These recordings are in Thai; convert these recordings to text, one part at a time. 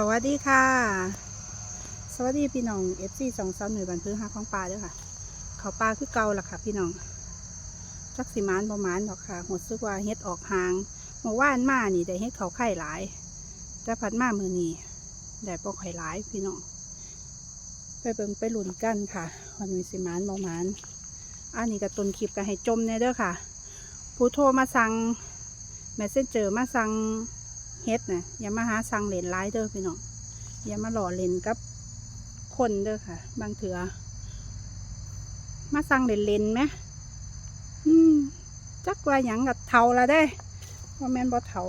สวัสดีค่ะ สวัสดีพี่น้องเอฟซีสองสามหน่วยบันพื้นหักของปลาด้วยค่ะ เขาปลาคือเก่าล่ะค่ะ พี่น้องจักสิมานประมาณดอกค่ะหดซึกว่าเฮ็ดออกหางเมื่อวานมานี่ได้เฮ็ดเขาไข่หลาย แต่พัดมามือนี้ได้ปอกไข่หลายพี่น้องไปเบิ่งไปหลุนกันค่ะวันนี้สิมานประมาณอันนี้กับต้นคลิปก็ให้จมเนี่ยเด้อค่ะ ผู้โทรมาสั่งแมสเซนเจอมาสั่ง เฮ็ดนะอย่ามาหาสั่งเหรนร้ายเด้อพี่น้องอย่ามาหล่อเลนกับคนเด้อค่ะ บางเถือมาสั่งเลนเลนไหมอืมจักว่าหยังกับเทาละได้ว่าแม่นบ่เทา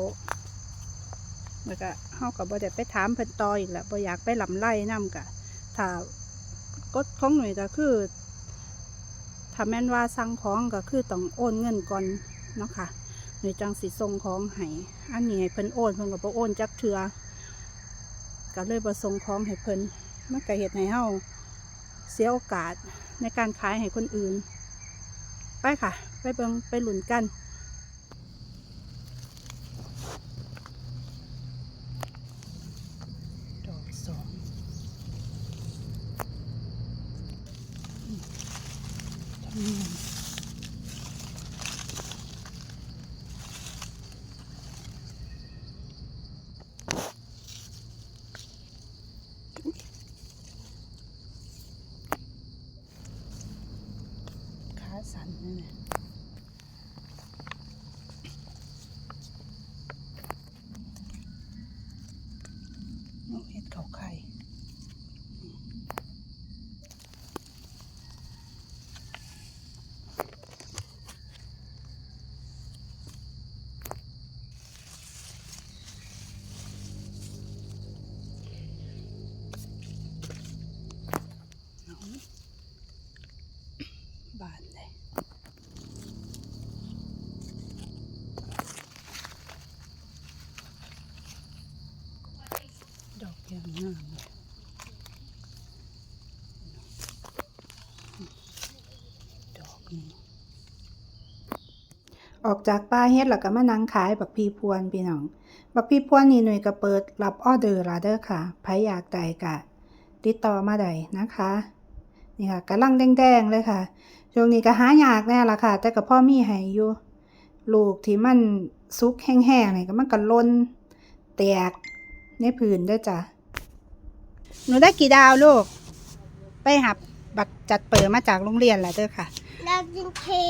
แล้วก็เฮากับบ่ได้ไปถามเพิ่นต่ออีกแล้วบ่อยากไปลำไล่นำกะถ้ากฎของหน่วยก็คือถ้าแม่นว่าสั่งของก็คือต้องโอนเงินก่อนเนาะค่ะ หรือจังสิส่งของให้อันนี้ให้เพิ่นโอนเพิ่นก็บ่โอนจักเทือก็เลยบ่ส่งของให้เพิ่นมันก็เฮ็ดให้เฮาเสียโอกาสในการขายให้คนอื่น ไปค่ะ ไปเบิ่งไปหลุนกันด สันนี่แหละนกเห็ดเขาไข่เอาบานเลย ดอกยางงามเลยดอกหนึง ออกจากป้าเฮ็ดแล้วก็มานั่งขายบักพีพวนพี่น้อง บักพีพวนนี่หน่วยก็เปิดรับออเดอร์ลาเด้อค่ะใครอยากได้ก็ติดต่อมาได้นะคะ นี่ค่ะกำลังแดงๆเลยค่ะ ช่วงนี้ก็หายากแน่ละค่ะ แต่ก็พ่อมีให้อยู่ลูกที่มันซุกแห้งๆนี่ก็มันก็ล้นแตกในผืนด้วยจ้ะ หนูได้กี่ดาวลูก ไปหับบักจัดเปิดมาจากโรงเรียนแหละเด้อค่ะากกินเค้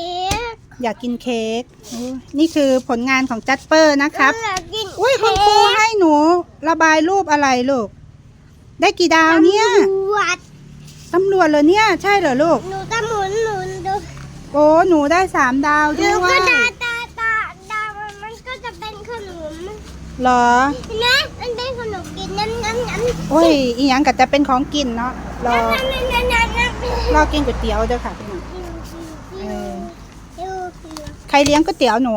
กอยากกินเค้กอุ๊ยนี่คือผลงานของจัดเปอร์นะครับ อยากกินอุ้ยคุณครูให้หนูระบายรูปอะไรลูก ได้กี่ดาวเนี่ยตำรวจตำรวจเหรอเนี่ย ใช่เหรอลูก หนูจะหมุนหมุนดูโอ้หนูได้สามดาวหด้นูวก็ยตาตาตาดาวมันมันก็จะเป็นขนมเหรอนะมันเป็นขนมกินนั่นนั่นนั่นโอ้ยอีหยังก็จะเป็นของกินเนาะรอนั่นนั่นนั่นนั่นนั่นรอกินก๋วยเตี๋ยวเด้อค่ะพี่น้อง เออ ดู ใคร เลี้ยงก๋วยเตี๋ยวหนู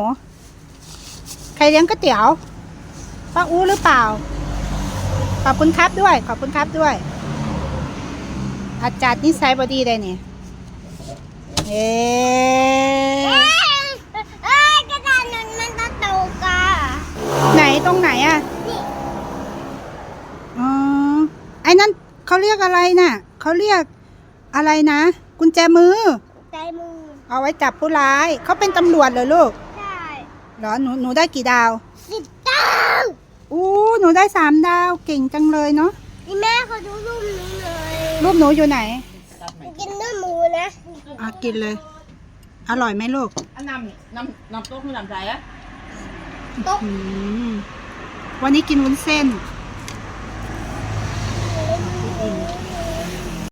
ใครเลี้ยงก๋วยเตี๋ยวป้าอู้หรือเปล่า ขอบคุณครับด้วย ขอบคุณครับด้วย อาจารย์นิสัยบดีได้เนี่ยเอ๊เอ้ยเอ้ยกระดานนั้นมันจะตกอะไหนตรงไหนอะนี่อ๋อ ไอ้นั่นเขาเรียกอะไรน่ะ เขาเรียกอะไรนะ กุญแจมือใจมือ เอาไว้จับผู้ร้าย เขาเป็นตำรวจเหรอลูกใช่เหรอหนูหนูได้กี่ดาวสิบดาวอู้หนูได้สามดาวเก่งจังเลยเนาะนี่แม่เขาดูรูปหนูเลยรูปหนูอยู่ไหนกินเนื้อหมูนะอะกินเลย อร่อยไหมลูกอันนำน้ำน้ำโต๊ะคือนำใจอะโต๊ะวันนี้กินวุ้นเส้น อ